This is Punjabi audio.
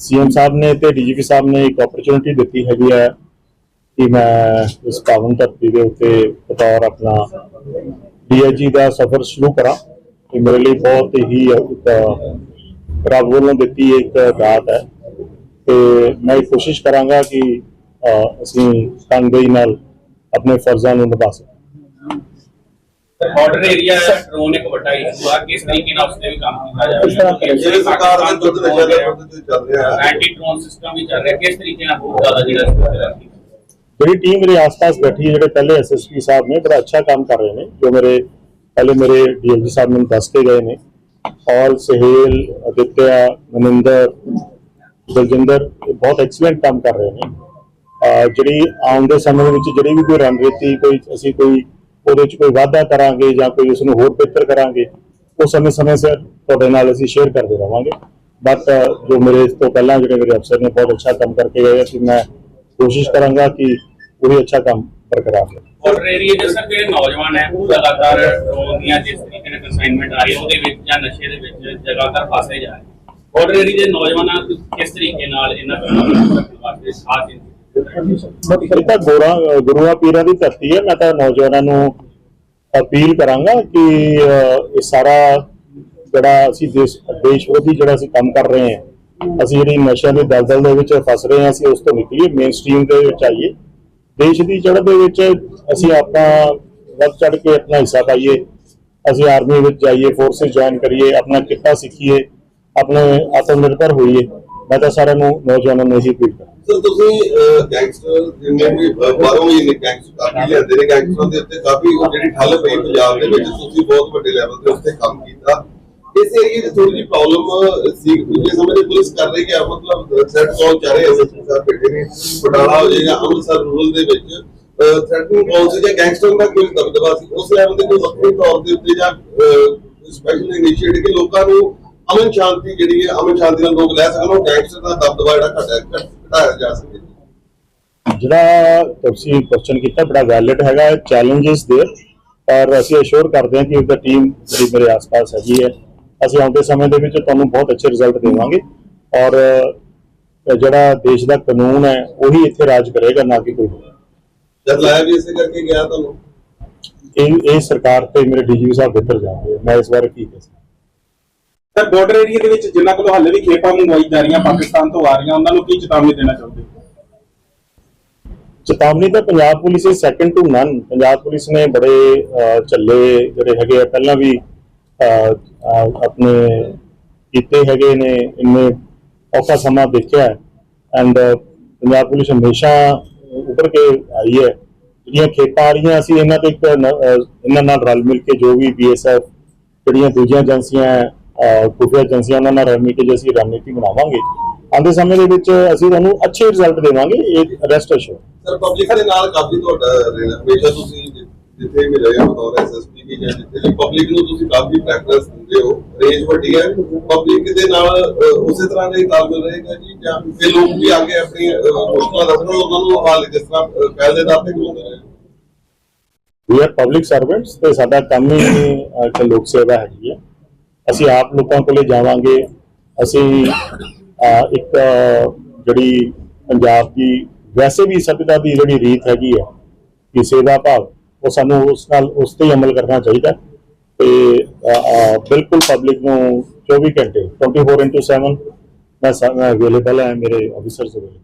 ਸੀਐਮ ਸਾਹਿਬ ਨੇ ਤੇ ਡੀਜੀਪੀ ਸਾਹਿਬ ਨੇ ਇੱਕ ਓਪਰਚੁਨਿਟੀ ਦਿੱਤੀ ਹੈਗੀ ਹੈ ਕਿ ਮੈਂ ਇਸ ਪਾਵਨ ਧਰਤੀ ਦੇ ਉੱਤੇ ਬਤੌਰ ਆਪਣਾ ਡੀਆਈਜੀ ਦਾ ਸਫ਼ਰ ਸ਼ੁਰੂ ਕਰਾਂ ਇਹ ਮੇਰੇ ਲਈ ਬਹੁਤ ਹੀ ਇੱਕ ਰੱਬ ਵੱਲੋਂ ਦਿੱਤੀ ਇੱਕ ਦਾਤ ਹੈ। ਤੇ ਮੈਂ ਇਹ ਕੋਸ਼ਿਸ਼ ਕਰਾਂਗਾ ਕਿ ਅਸੀਂ ਤਨਦੇਹੀ ਨਾਲ ਆਪਣੇ ਫਰਜ਼ਾਂ ਨੂੰ ਨਿਭਾ ਸਕੀਏ। ਕੰਮ ਕੀਤਾ ਇਸ ਤਰ੍ਹਾਂ ਜਾਵੇ ਜਿਹੜੀ ਸਰਕਾਰ ਦੇ ਦੁੱਧ ਨਸ਼ਾ ਦੇ ਮੁੱਦੇ ਤੇ ਚੱਲ ਰਿਹਾ ਹੈ ਐਂਟੀ ਡਰੋਨ ਸਿਸਟਮ ਵੀ ਚੱਲ ਰਿਹਾ ਕਿਸ ਤਰੀਕੇ ਨਾਲ ਹੋਰ ਜ਼ਿਆਦਾ ਜਿਹੜਾ ਇਸ ਤੇ ਰੱਖੀ ਜਿਹੜੀ ਟੀਮ ਮੇਰੇ ਆਸ-ਪਾਸ ਬੈਠੀ ਹੈ ਜਿਹੜੇ ਪਹਿਲੇ ਐਸਐਸਪੀ ਸਾਹਿਬ ਨੇ ਬੜਾ ਅੱਛਾ ਕੰਮ ਕਰ ਰਹੇ ਨੇ ਜੋ ਮੇਰੇ ਪਹਿਲੇ ਮੇਰੇ ਡੀਐਲਜੀ ਸਾਹਿਬ ਮੈਨੂੰ ਦੱਸ ਕੇ ਗਏ ਨੇ ਔਰ ਸਹੇਲ ਅਦਿੱਤਿਆ ਮਨਿੰਦਰ ਦਲਜਿੰਦਰ ਇਹ ਬਹੁਤ ਐਕਸੀਲੈਂਟ ਕੰਮ ਕਰ ਰਹੇ ਨੇ ਅਹ ਜਿਹੜੀ ਆਉਣ ਦੇ ਸਮੇਂ ਦੇ ਵਿੱਚ ਜਿਹੜੀ ਵੀ ਕੋਈ ਰਣਨੀਤੀ ਕੋਈ ਅਸੀਂ ਕੋਈ ਉਹਦੇ ਵਿੱਚ ਕੋਈ ਵਾਧਾ ਕਰਾਂਗੇ ਜਾਂ ਕੋਈ ਉਸ ਨੂੰ ਹੋਰ ਬਿਹਤਰ ਕਰਾਂਗੇ, ਉਹ ਸਮੇਂ-ਸਮੇਂ ਸਿਰ ਤੁਹਾਡੇ ਨਾਲ ਅਸੀਂ ਸ਼ੇਅਰ ਕਰਦੇ ਰਵਾਂਗੇ। ਬਟ ਜੋ ਮੇਰੇ ਇਸ ਤੋਂ ਪਹਿਲਾਂ ਜਿਹੜੇ ਮੇਰੇ ਅਫਸਰ ਨੇ ਬਹੁਤ ਅੱਛਾ ਕੰਮ ਕਰਕੇ ਗਏ ਸੀ ਮੈਂ ਕੋਸ਼ਿਸ਼ ਕਰਾਂਗਾ ਕਿ ਉਹ ਵੀ ਅੱਛਾ ਕੰਮ ਬਰਕਰਾਰ ਰਹੇ। ਬਾਰਡਰ ਏਰੀਆ ਦੇ ਸਰ ਜਿਹੜੇ ਨੌਜਵਾਨ ਹੈ, ਉਹ ਲਗਾਤਾਰ ਡਰੋਨ ਦੀਆਂ ਜਿਸ ਤਰੀਕੇ ਨਾਲ ਕਨਸਾਈਨਮੈਂਟ ਆ ਰਹੀ ਹੈ, ਉਹਦੇ ਵਿੱਚ ਜਾਂ ਨਸ਼ੇ ਦੇ ਵਿੱਚ ਲਗਾਤਾਰ ਫਸੇ ਜਾ ਰਹੇ ਬਾਰਡਰ ਏਰੀਆ ਦੇ ਨੌਜਵਾਨਾਂ ਨੂੰ ਕਿਸ ਤਰੀਕੇ ਨਾਲ ਇਹਨਾਂ ਕੰਮਾਂ ਨੂੰ ਰੱਖਣ ਵਾਸਤੇ ਖਾਸ ਇਹ ਤਾਂ ਗੋਰਾ, ਗੁਰੂਆਂ ਪੀਰਾਂ ਦੀ ਧਰਤੀ ਹੈ, ਮੈਂ ਤਾਂ ਨੌਜਵਾਨਾਂ ਨੂੰ ਅਪੀਲ ਕਰਾਂਗਾ ਕਿ ਇਹ ਸਾਰਾ ਜਿਹੜਾ ਅਸੀਂ ਦੇਸ਼ ਦੇਸ਼ ਵਿਰੋਧੀ ਜਿਹੜਾ ਅਸੀਂ ਕੰਮ ਕਰ ਰਹੇ ਹਾਂ, ਅਸੀਂ ਜਿਹੜੀ ਨਸ਼ਿਆਂ ਦੇ ਦਲਦਲ ਦੇ ਵਿੱਚ ਫਸ ਰਹੇ ਹਾਂ, ਅਸੀਂ ਉਸ ਤੋਂ ਨਿਕਲੀਏ ਮੇਨ ਸਟ੍ਰੀਮ ਦੇ ਵਿੱਚ ਆਈਏ। ਦੇਸ਼ ਦੀ ਚੜ੍ਹ ਦੇ ਵਿੱਚ ਅਸੀਂ ਆਪਾਂ ਵੱਧ ਚੜ ਕੇ ਆਪਣਾ ਹਿੱਸਾ ਪਾਈਏ, ਅਸੀਂ ਆਰਮੀ ਵਿੱਚ ਜਾਈਏ ਫੋਰਸਿਸ ਜੁਆਇਨ ਕਰੀਏ, ਆਪਣਾ ਕਿੱਤਾ ਸਿੱਖੀਏ, ਆਪਣੇ ਆਤਮ ਨਿਰਭਰ ਹੋਈਏ। ਮੈਂ ਤਾਂ ਸਾਰਿਆਂ ਨੂੰ, ਨੌਜਵਾਨਾਂ ਨੂੰ ਇਹੀ ਅਪੀਲ ਕਰਾਂ ਸਰ, ਤੁਸੀਂ ਗੈਂਗਸਟਰ ਜਿੰਨੇ ਵੀ ਬਾਹਰੋਂ ਵੀ ਨੇ ਗੈਂਗਸਟਰ ਕਾਫੀ ਲਿਆਂਦੇ ਨੇ ਗੈਂਗਸਟਰਾਂ ਦੇ ਉੱਤੇ ਕਾਫੀ ਉਹ ਜਿਹੜੀ ਠੱਲ ਪਈ ਪੰਜਾਬ ਦੇ ਵਿੱਚ, ਤੁਸੀਂ ਬਹੁਤ ਵੱਡੇ ਲੈਵਲ ਤੇ ਉੱਤੇ ਕੰਮ ਕੀਤਾ। ਇਸ ਏਰੀਏ 'ਚ ਥੋੜੀ ਜਿਹੀ ਪ੍ਰੋਬਲਮ ਸੀ ਪਿਛਲੇ ਸਮੇਂ ਪੁਲਿਸ ਕਰ ਰਹੀ ਹੈ, ਮਤਲਬ ਥ੍ਰੈਟ ਕਾਲ ਚੱਲ ਰਹੇ ਐਸਐਸਪੀ ਸਾਹਿਬ ਬੈਠੇ ਨੇ ਬਟਾਲਾ ਹੋ ਜਾਏਗਾ, ਅੰਮ੍ਰਿਤਸਰ ਰੂਰਲ ਦੇ ਵਿੱਚ ਥ੍ਰੈਟਨਿੰਗ ਕਾਲ ਸੀ, ਜਾਂ ਗੈਂਗਸਟਰ ਦਾ ਕੋਈ ਦਬਦਬਾ ਸੀ, ਉਸ ਲੈਵਲ ਤੇ ਕੋਈ ਵੱਖਰੇ ਤੌਰ ਦੇ ਉੱਤੇ ਜਾਂ ਸਪੈਸ਼ਲ ਇਨੀਸ਼ੀਏਟਿਵ ਕਿ ਲੋਕਾਂ ਨੂੰ ਅਮਨ ਸ਼ਾਂਤੀ ਜਿਹੜੀ ਹੈ ਅਮਨ ਸ਼ਾਂਤੀ ਨਾਲ ਲੋਕ ਲੈ ਸਕਣ ਉਹ ਗੈਂਗਸਟਰ ਦਾ ਦਬਦਬਾ ਜਿਹੜਾ ਘਟਾਇਆ ਘਟਾਇਆ ਜਾ ਸਕੇ। ਜਿਹੜਾ ਤੁਸੀਂ ਕੁਐਸਚਨ ਕੀਤਾ ਬੜਾ ਵੈਲਿਡ ਹੈਗਾ ਚੈਲੰਜਸ ਦੇ ਪਰ ਅਸੀਂ ਅਸ਼ੋਰ ਕਰਦੇ ਹਾਂ ਕਿ ਉਹਦਾ ਟੀਮ ਜਿਹੜੀ ਮੇਰੇ ਆਸ-ਪਾਸ ਹੈਗੀ ਹੈ ਅਸੀਂ ਆਉਂਦੇ ਸਮੇਂ ਦੇ ਵਿੱਚ ਤੁਹਾਨੂੰ ਬਹੁਤ ਅੱਛੇ ਰਿਜ਼ਲਟ ਦੇਵਾਂਗੇ। ਔਰ ਜਿਹੜਾ ਦੇਸ਼ ਦਾ ਕਾਨੂੰਨ ਹੈ ਉਹੀ ਇੱਥੇ ਰਾਜ ਕਰੇਗਾ ਨਾ ਕਿ ਕੋਈ ਹੋਰ। ਜਦ ਲਾਇਆ ਵੀ ਇਸੇ ਕਰਕੇ ਗਿਆ ਤੁਹਾਨੂੰ? ਇਹ ਇਹ ਸਰਕਾਰ ਤੇ ਮੇਰੇ ਡੀਜੀਪੀ ਸਾਹਿਬ ਬਿਹਤਰ ਜਾਣਗੇ ਮੈਂ ਇਸ ਬਾਰੇ ਕੀ ਕਹਿ ਸਰ ਬਾਰਡਰ ਏਰੀਆ ਦੇ ਵਿੱਚ ਜਿਨ੍ਹਾਂ ਕੋਲੋਂ ਹਾਲੇ ਵੀ ਖੇਪਾਂ ਮੰਗਵਾਈ ਜਾ ਰਹੀਆਂ ਪਾਕਿਸਤਾਨ ਤੋਂ ਆ ਰਹੀਆਂ ਉਹਨਾਂ ਨੂੰ ਕੀ ਚੇਤਾਵਨੀ ਦੇਣਾ ਚਾਹੁੰਦੇ ਚੇਤਾਵਨੀ ਤਾਂ ਪੰਜਾਬ ਪੁਲਿਸ ਇਸ second to none Punjab police ਨੇ ਬੜੇ ਅਹ, ਝੱਲੇ ਜਿਹੜੇ ਹੈਗੇ ਆ ਪਹਿਲਾਂ ਵੀ ਆਪਣੇ ਕੀਤੇ ਹੈਗੇ ਨੇ ਇੰਨੇ ਔਖਾ ਸਮਾਂ ਦੇਖਿਆ ਐਂਡ ਪੰਜਾਬ ਪੁਲਿਸ ਹਮੇਸ਼ਾ ਉੱਪਰ ਕੇ ਆਈ ਹੈ। ਜਿਹੜੀਆਂ ਖੇਪਾਂ ਆ ਰਹੀਆਂ ਅਸੀਂ ਇਹਨਾਂ ਤੇ ਇਹਨਾਂ ਨਾਲ ਰਲ ਮਿਲ ਕੇ ਜੋ ਵੀ ਬੀਐਸਐਫ ਜਿਹੜੀਆਂ ਦੂਜੀਆਂ ਏਜੰਸੀਆਂ ਅਹ, ਖੁਫੀਆ ਏਜੰਸੀਆਂ ਉਹਨਾਂ ਨਾਲ ਰਲ ਮਿਲ ਕੇ ਜੇ ਅਸੀਂ ਰਣਨੀਤੀ ਬਣਾਵਾਂਗੇ। ਆਉਂਦੇ ਸਮੇਂ ਦੇ ਵਿੱਚ ਅਸੀਂ ਤੁਹਾਨੂੰ ਅੱਛੇ ਰਿਜ਼ਲਟ ਦੇਵਾਂਗੇ ਇਹ ਰੈਸਟ ਅਸ਼ੋਰ ਸਰ ਪਬਲਿਕ ਦੇ ਨਾਲ ਕਾਫੀ ਤੁਹਾਡਾ ਹਮੇਸ਼ਾ ਤੁਸੀਂ ਜਿੱਥੇ ਰਹੇ ਹੋ ਬਤੌਰ ਐਸਐਸਪੀ ਦੀ ਜਾਂ ਜਿੱਥੇ ਪਬਲਿਕ ਨੂੰ ਤੁਸੀਂ ਕਾਫੀ ਪ੍ਰੈਫਰੈਂਸ ਦਿੰਦੇ ਹੋ ਰੇਂਜ ਵੱਡੀ ਹੈ। ਪਬਲਿਕ ਦੇ ਨਾਲ ਉਸੇ ਤਰ੍ਹਾਂ ਦਾ ਹੀ ਤਾਲਮੇਲ ਰਹੇਗਾ ਜੀ ਜਾਂ ਇਹ ਲੋਕ ਵੀ ਆ ਕੇ ਆਪਣੀ ਮੁਸ਼ਕਲਾਂ ਦੱਸਣ ਉਹਨਾਂ ਨੂੰ ਹਾਲ ਜਿਸ ਤਰ੍ਹਾਂ ਪਹਿਲ ਦੇ ਦਰ ਤੇ ਖਲੋਦੇ ਰਹੇ ਵੀ ਆਰ ਪਬਲਿਕ ਸਰਵੈਂਟਸ ਤੇ ਸਾਡਾ ਕੰਮ ਹੀ ਇੱਕ ਲੋਕ ਸੇਵਾ ਹੈਗੀ ਹੈ। ਅਸੀਂ ਆਪ ਲੋਕਾਂ ਕੋਲੇ ਜਾਵਾਂਗੇ ਅਸੀਂ ਇੱਕ, ਜਿਹੜੀ ਪੰਜਾਬ ਦੀ ਵੈਸੇ ਵੀ ਸਭਿਅਤਾ ਦੀ ਜਿਹੜੀ ਰੀਤ ਹੈਗੀ ਹੈ ਕਿ ਸੇਵਾ ਭਾਵ, ਉਹ ਸਾਨੂੰ ਉਸ ਨਾਲ, ਉਸ ਤੇ ਹੀ ਅਮਲ ਕਰਨਾ ਚਾਹੀਦਾ ਹੈ। ਤੇ ਬਿਲਕੁਲ ਪਬਲਿਕ ਨੂੰ 24 ਘੰਟੇ 24/7 ਮੈਂ ਅਵੇਲੇਬਲ ਹੈ, ਮੇਰੇ ਆਫੀਸਰਸ ਅਵੇਲੇਬਲ